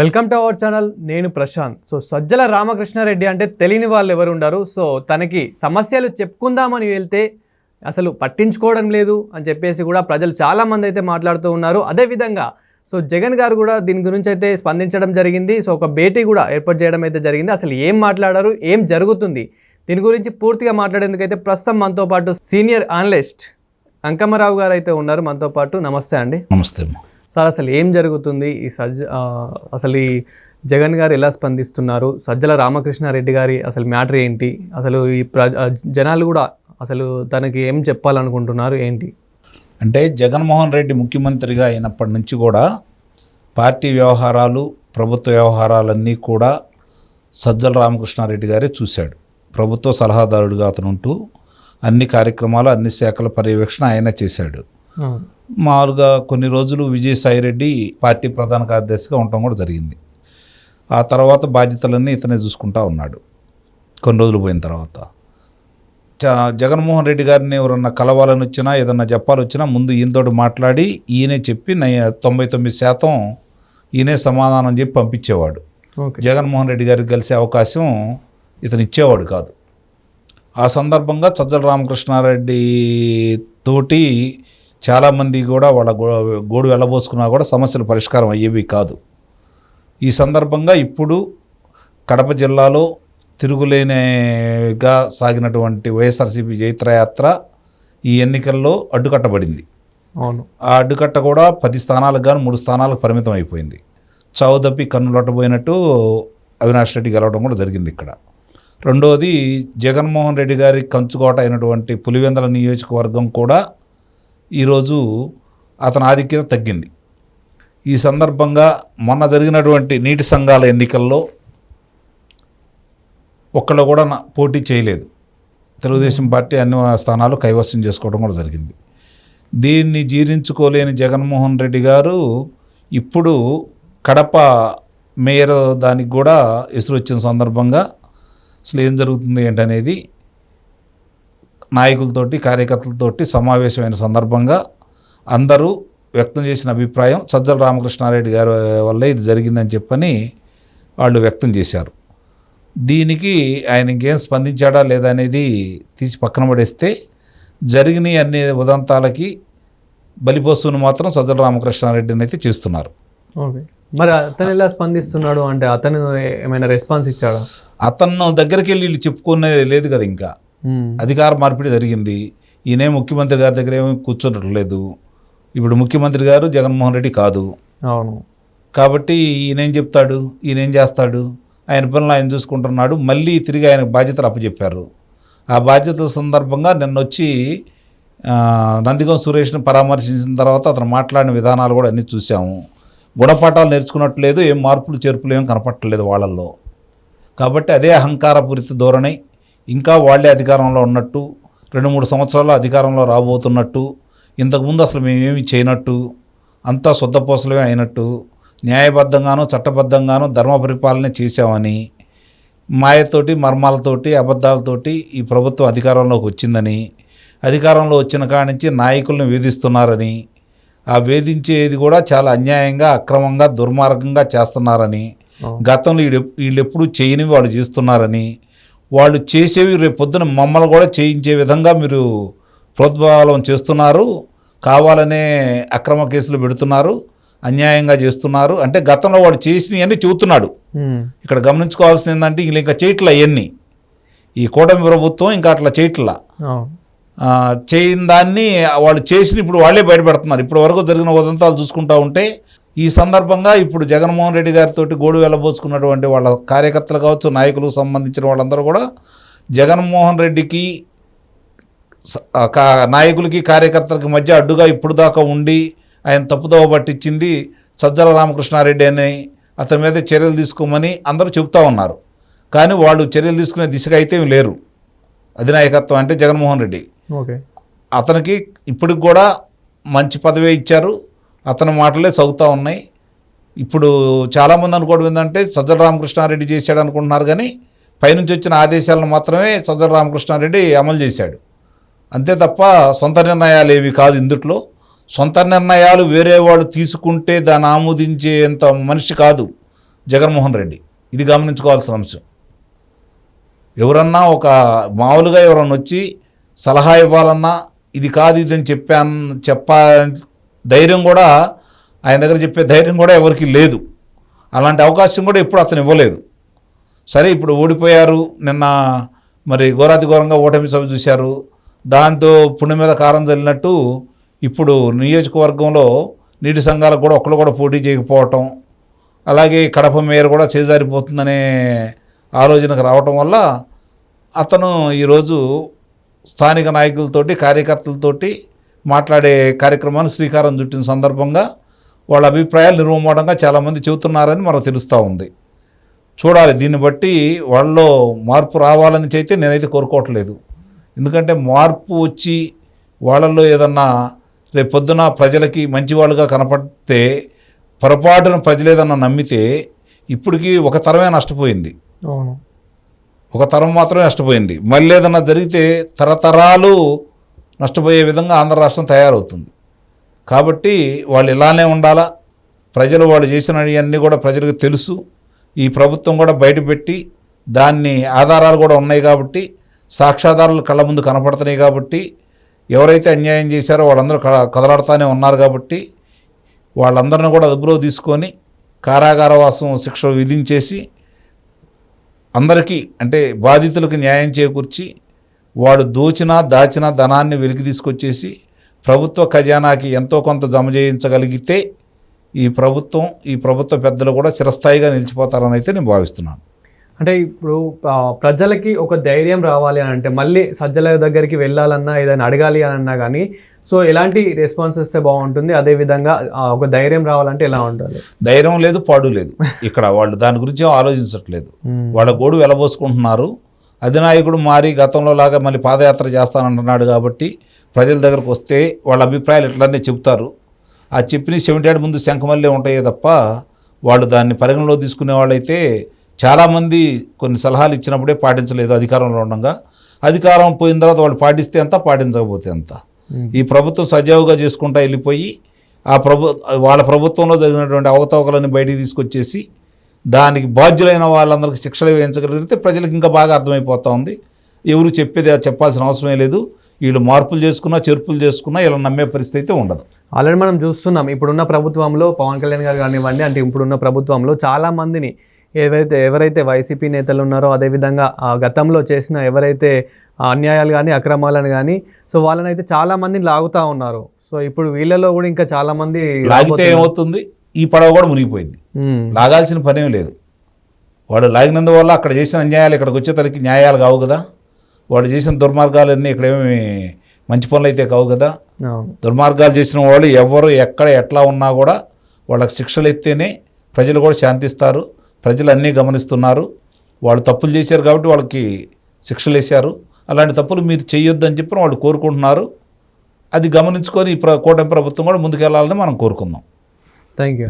Welcome to our channel నేను Prashanth. So Sajjala Ramakrishna Reddy అంటే తెలియని వాళ్ళు ఎవరు ఉండరు. సో తనకి సమస్యలు చెప్పుకుందామని వెళ్తే అసలు పట్టించుకోవడం లేదు అని చెప్పేసి కూడా ప్రజలు చాలామంది అయితే మాట్లాడుతూ ఉన్నారు. అదేవిధంగా సో జగన్ గారు కూడా దీని గురించి అయితే స్పందించడం జరిగింది. సో ఒక భేటీ కూడా ఏర్పాటు చేయడం అయితే జరిగింది. అసలు ఏం మాట్లాడారు ఏం జరుగుతుంది దీని గురించి పూర్తిగా మాట్లాడేందుకు అయితే ప్రస్తుతం మనతో పాటు సీనియర్ అనలిస్ట్ అంకమ్మరావు గారు అయితే ఉన్నారు. మనతో పాటు నమస్తే అండి. నమస్తే సార్ అసలు ఏం జరుగుతుంది? ఈ సజ్జ అసలు ఈ జగన్ గారు ఎలా స్పందిస్తున్నారు? సజ్జల రామకృష్ణారెడ్డి గారి అసలు మ్యాటర్ ఏంటి? అసలు ఈ ప్రజ జనాలు కూడా అసలు తనకి ఏం చెప్పాలనుకుంటున్నారు? ఏంటి? అంటే జగన్మోహన్ రెడ్డి ముఖ్యమంత్రిగా అయినప్పటి నుంచి కూడా పార్టీ వ్యవహారాలు ప్రభుత్వ వ్యవహారాలన్నీ కూడా సజ్జల రామకృష్ణారెడ్డి గారే చూశాడు. ప్రభుత్వ సలహాదారుడిగా అతను ఉంటూ అన్ని కార్యక్రమాలు అన్ని శాఖల పర్యవేక్షణ ఆయన చేశాడు. మామూలుగా కొన్ని రోజులు విజయసాయిరెడ్డి పార్టీ ప్రధాన కార్యదర్శిగా ఉండటం కూడా జరిగింది. ఆ తర్వాత బాధ్యతలన్నీ ఇతనే చూసుకుంటా ఉన్నాడు. కొన్ని రోజులు పోయిన తర్వాత. జగన్మోహన్ రెడ్డి గారిని ఎవరన్నా కలవాలని వచ్చినా ఏదన్నా చెప్పాలని వచ్చినా ముందు ఈయనతోటి మాట్లాడి ఈయనే చెప్పి నై- తొంభై తొమ్మిది శాతం ఈయనే సమాధానం చెప్పి పంపించేవాడు. జగన్మోహన్ రెడ్డి గారికి కలిసే అవకాశం ఇతను ఇచ్చేవాడు కాదు. ఆ సందర్భంగా సజ్జల రామకృష్ణారెడ్డి తోటి చాలామంది కూడా వాళ్ళ గో- గోడు వెళ్ళబోసుకున్నా కూడా సమస్యలు పరిష్కారం అయ్యేవి కాదు. ఈ సందర్భంగా ఇప్పుడు కడప జిల్లాలో తిరుగులేనిగా సాగినటువంటి వైఎస్ఆర్సీపీ జైత్రయాత్ర ఈ ఎన్నికల్లో అడ్డుకట్టబడింది. అవును. ఆ అడ్డుకట్ట కూడా పది స్థానాలకు గాను మూడు స్థానాలకు పరిమితం అయిపోయింది. చావు తప్పి కన్నులొట్టబోయినట్టు అవినాష్ రెడ్డి గెలవడం కూడా జరిగింది ఇక్కడ. రెండోది జగన్మోహన్ రెడ్డి గారి కంచుకోట అయినటువంటి పులివెందల నియోజకవర్గం కూడా ఈరోజు అతని ఆధిక్యత తగ్గింది. ఈ సందర్భంగా మొన్న జరిగినటువంటి నీటి సంఘాల ఎన్నికల్లో ఒక్కళ్ళు కూడా నా- పోటీ చేయలేదు. తెలుగుదేశం పార్టీ అన్ని స్థానాలు కైవసం చేసుకోవడం కూడా జరిగింది. దీన్ని జీర్ణించుకోలేని జగన్మోహన్ రెడ్డి గారు ఇప్పుడు కడప మేయర్ దానికి కూడా ఎసురొచ్చిన సందర్భంగా అసలు ఏం జరుగుతుంది ఏంటనేది నాయకులతోటి కార్యకర్తలతోటి సమావేశమైన సందర్భంగా అందరూ వ్యక్తం చేసిన అభిప్రాయం సజ్జల రామకృష్ణారెడ్డి గారి వల్ల ఇది జరిగిందని చెప్పని వాళ్ళు వ్యక్తం చేశారు. దీనికి ఆయన ఇంకేం స్పందించాడా లేదా అనేది తీసి పక్కన పడేస్తే జరిగిన అన్ని ఉదంతాలకి బలిపోస్తున్న మాత్రం సజ్జల రామకృష్ణారెడ్డిని అయితే చేస్తున్నారు. ఓకే. మరి అతను ఎలా స్పందిస్తున్నాడు? అంటే అతను ఏమైనా రెస్పాన్స్ ఇచ్చాడా? అతను దగ్గరికి వెళ్ళి వీళ్ళు చెప్పుకునేది లేదు కదా ఇంకా. అధికార మార్పిడి జరిగింది. ఈయనే ముఖ్యమంత్రి గారి దగ్గర ఏమీ కూర్చున్నట్లేదు ఇప్పుడు ముఖ్యమంత్రి గారు జగన్మోహన్ రెడ్డి కాదు. అవును. కాబట్టి ఈయనేం చెప్తాడు? ఈయనేం చేస్తాడు? ఆయన పనులు ఆయన చూసుకుంటున్నాడు. మళ్ళీ తిరిగి ఆయన బాధ్యతలు అప్పచెప్పారు. ఆ బాధ్యత సందర్భంగా నిన్న వచ్చి ఆ, నందిగం సురేష్ని పరామర్శించిన తర్వాత అతను మాట్లాడిన విధానాలు కూడా అన్నీ చూసాము గుణపాఠాలు నేర్చుకున్నట్లేదు ఏం మార్పులు చేర్పులు ఏం కనపట్టలేదు వాళ్ళల్లో. కాబట్టి అదే అహంకారపూరిత ధోరణి. ఇంకా వాళ్ళే అధికారంలో ఉన్నట్టు రెండు మూడు సంవత్సరాలు అధికారంలో రాబోతున్నట్టు ఇంతకుముందు అసలు మేమేమి చేయనట్టు అంతా శుద్ధపూసలమే అయినట్టు న్యాయబద్ధంగానూ చట్టబద్ధంగానూ ధర్మ పరిపాలన చేశామని మాయతోటి మర్మాలతోటి అబద్ధాలతోటి ఈ ప్రభుత్వం అధికారంలోకి వచ్చిందని అధికారంలో వచ్చిన కాడి నుంచి నాయకులను వేధిస్తున్నారని ఆ వేధించేది కూడా చాలా అన్యాయంగా అక్రమంగా దుర్మార్గంగా చేస్తున్నారని గతంలో వీళ్ళు వీళ్ళు ఎప్పుడు చేయనివి వాళ్ళు చేస్తున్నారని వాళ్ళు చేసేవి రేపు పొద్దున మమ్మల్ని కూడా చేయించే విధంగా మీరు ప్రోద్బలం చేస్తున్నారు. కావాలనే అక్రమ కేసులు పెడుతున్నారు. అన్యాయంగా చేస్తున్నారు. అంటే గతంలో వాడు చేసినవి అన్నీ చెబుతున్నాడు. ఇక్కడ గమనించుకోవాల్సింది ఏంటంటే వీళ్ళు ఇంకా చేయట్లా అవన్నీ ఈ కూటమి ప్రభుత్వం ఇంకా అట్లా చేయట్లా. చేయని దాన్ని వాళ్ళు చేసిన ఇప్పుడు వాళ్ళే బయటపెడుతున్నారు. ఇప్పటి వరకు జరిగిన ఉదంతాలు చూసుకుంటా ఉంటే ఈ సందర్భంగా ఇప్పుడు జగన్మోహన్ రెడ్డి గారితో గోడు వెళ్ళబోచుకున్నటువంటి వాళ్ళ కార్యకర్తలు కావచ్చు నాయకులకు సంబంధించిన వాళ్ళందరూ కూడా జగన్మోహన్ రెడ్డికి నాయకులకి కార్యకర్తలకి మధ్య అడ్డుగా ఇప్పుడు దాకా ఉండి ఆయన తప్పుదోవ పట్టించింది సజ్జల రామకృష్ణారెడ్డి అని అతని మీద చర్యలు తీసుకోమని అందరూ చెబుతా ఉన్నారు. కానీ వాళ్ళు చర్యలు తీసుకునే దిశగా అయితే లేరు. అధినాయకత్వం అంటే జగన్మోహన్ రెడ్డి. ఓకే. అతనికి ఇప్పటికి కూడా మంచి పదవే ఇచ్చారు. అతని మాటలే సాగుతూ ఉన్నాయి. ఇప్పుడు చాలామంది అనుకోవడం ఏంటంటే సజ్జల రామకృష్ణారెడ్డి చేశాడు అనుకుంటున్నారు కానీ పైనుంచి వచ్చిన ఆదేశాలను మాత్రమే సజ్జల రామకృష్ణారెడ్డి అమలు చేశాడు. అంతే తప్ప సొంత నిర్ణయాలు ఏవి కాదు ఇందుట్లో. సొంత నిర్ణయాలు వేరే వాళ్ళు తీసుకుంటే దాన్ని ఆమోదించేంత మనిషి కాదు జగన్మోహన్ రెడ్డి. ఇది గమనించుకోవాల్సిన అంశం. ఎవరన్నా ఒక మామూలుగా ఎవరన్నా వచ్చి సలహా ఇవ్వాలన్నా ఇది కాదు ఇది అని చెప్పాను చెప్పా ధైర్యం కూడా ఆయన దగ్గర చెప్పే ధైర్యం కూడా ఎవరికి లేదు. అలాంటి అవకాశం కూడా ఎప్పుడు అతను ఇవ్వలేదు. సరే ఇప్పుడు ఓడిపోయారు. నిన్న మరి ఘోరాతి ఘోరంగా ఓటమి సభ చూశారు. దాంతో పుణ్యం మీద కారం చల్లినట్టు ఇప్పుడు నియోజకవర్గంలో నీటి సంఘాలకు కూడా ఒక్కరు కూడా పోటీ చేయకపోవటం అలాగే కడప మేయర్ కూడా చేజారిపోతుందనే ఆలోచనకు రావటం వల్ల అతను ఈరోజు స్థానిక నాయకులతోటి కార్యకర్తలతోటి మాట్లాడే కార్యక్రమాన్ని శ్రీకారం చుట్టిన సందర్భంగా వాళ్ళ అభిప్రాయాలు నిర్మూలంగా చాలామంది చెబుతున్నారని మనకు తెలుస్తూ ఉంది. చూడాలి దీన్ని బట్టి వాళ్ళలో మార్పు రావాలని అయితే నేనైతే కోరుకోవట్లేదు. ఎందుకంటే మార్పు వచ్చి వాళ్ళల్లో ఏదన్నా రేపు పొద్దున ప్రజలకి మంచివాళ్ళుగా కనపడితే పొరపాటున ప్రజలు ఏదన్నా నమ్మితే ఇప్పటికీ ఒక తరమే నష్టపోయింది. ఒక తరం మాత్రమే నష్టపోయింది. మళ్ళీ ఏదన్నా జరిగితే తరతరాలు నష్టపోయే విధంగా ఆంధ్ర రాష్ట్రం తయారవుతుంది. కాబట్టి వాళ్ళు ఇలానే ఉండాలా? ప్రజలు వాళ్ళు చేసినవన్నీ కూడా ప్రజలకు తెలుసు. ఈ ప్రభుత్వం కూడా బయటపెట్టి దాన్ని ఆధారాలు కూడా ఉన్నాయి కాబట్టి సాక్ష్యాధారాలు కళ్ళ ముందు కనపడుతున్నాయి కాబట్టి ఎవరైతే అన్యాయం చేశారో వాళ్ళందరూ కదలాడుతూనే ఉన్నారు కాబట్టి వాళ్ళందరిని కూడా అదుపులో తీసుకొని కారాగారవాసం శిక్ష విధించేసి అందరికీ అంటే బాధితులకు న్యాయం చేకూర్చి వాడు దోచిన దాచిన ధనాన్ని వెలికి తీసుకొచ్చేసి ప్రభుత్వ ఖజానాకి ఎంతో కొంత జమ చేయించగలిగితే ఈ ప్రభుత్వం ఈ ప్రభుత్వ పెద్దలు కూడా చిరస్థాయిగా నిలిచిపోతారని అయితే నేను భావిస్తున్నాను. అంటే ఇప్పుడు ప్రజలకి ఒక ధైర్యం రావాలి అని అంటే మళ్ళీ సజ్జల దగ్గరికి వెళ్ళాలన్నా ఏదైనా అడగాలి అని అన్నా కానీ సో ఎలాంటి రెస్పాన్స్ ఇస్తే బాగుంటుంది? అదే విధంగా ఆ, ఒక ధైర్యం రావాలంటే ఎలా ఉండాలి? ధైర్యం లేదు పాడు లేదు. ఇక్కడ వాళ్ళు దాని గురించి ఆలోచించట్లేదు. వాళ్ళ గోడు వెలబోసుకుంటున్నారు. అధినాయకుడు మారి గతంలో లాగా మళ్ళీ పాదయాత్ర చేస్తానంటున్నాడు కాబట్టి ప్రజల దగ్గరకు వస్తే వాళ్ళ అభిప్రాయాలు ఇట్లనే చెప్తారు ఆ చెప్పిన సెవెంటీ ముందు శంఖమల్లే ఉంటాయే తప్ప వాళ్ళు దాన్ని పరిగణలో తీసుకునే వాళ్ళైతే చాలామంది కొన్ని సలహాలు ఇచ్చినప్పుడే పాటించలేదు అధికారంలో ఉండగా. అధికారం పోయిన తర్వాత వాళ్ళు పాటిస్తే ఎంత పాటించకపోతే ఎంత. ఈ ప్రభుత్వం సజావుగా చేసుకుంటా వెళ్ళిపోయి ఆ ప్రభు వాళ్ళ ప్రభుత్వంలో జరిగినటువంటి అవకతవకలని బయటికి తీసుకొచ్చేసి దానికి బాధ్యులైన వాళ్ళందరికీ శిక్షలు వేయించగలిగితే ప్రజలకు ఇంకా బాగా అర్థమైపోతా ఉంది. ఎవరు చెప్పేది చెప్పాల్సిన అవసరమే లేదు. వీళ్ళు మార్పులు చేసుకున్నా చెరుపులు చేసుకున్నా వీళ్ళని నమ్మే పరిస్థితి అయితే ఉండదు. ఆల్రెడీ మనం చూస్తున్నాం ఇప్పుడున్న ప్రభుత్వంలో పవన్ కళ్యాణ్ గారు కానివ్వండి అంటే ఇప్పుడున్న ప్రభుత్వంలో చాలా మందిని ఏవైతే ఎవరైతే వైసీపీ నేతలు ఉన్నారో అదేవిధంగా ఆ గతంలో చేసిన ఎవరైతే అన్యాయాలు కానీ అక్రమాలను కానీ సో వాళ్ళని అయితే చాలా మందిని లాగుతూ ఉన్నారు. సో ఇప్పుడు వీళ్ళలో కూడా ఇంకా చాలా మంది లాగితే ఏమవుతుంది? ఈ పడవ కూడా మునిగిపోయింది. లాగాల్సిన పనేం లేదు. వాడు లాగినందువల్ల అక్కడ చేసిన అన్యాయాలు ఇక్కడికి వచ్చేసరికి న్యాయాలు కావు కదా. వాడు చేసిన దుర్మార్గాలన్నీ ఇక్కడేమి మంచి పనులు అయితే కావు కదా. దుర్మార్గాలు చేసిన వాళ్ళు ఎవరు ఎక్కడ ఎట్లా ఉన్నా కూడా వాళ్ళకి శిక్షలు ఎత్తేనే ప్రజలు కూడా శాంతిస్తారు. ప్రజలు అన్నీ గమనిస్తున్నారు. వాళ్ళు తప్పులు చేశారు కాబట్టి వాళ్ళకి శిక్షలు వేశారు. అలాంటి తప్పులు మీరు చేయొద్దని చెప్పి వాళ్ళు కోరుకుంటున్నారు. అది గమనించుకొని ఈ ప్ర కూటమి ప్రభుత్వం కూడా ముందుకెళ్ళాలని మనం కోరుకుందాం. Thank you.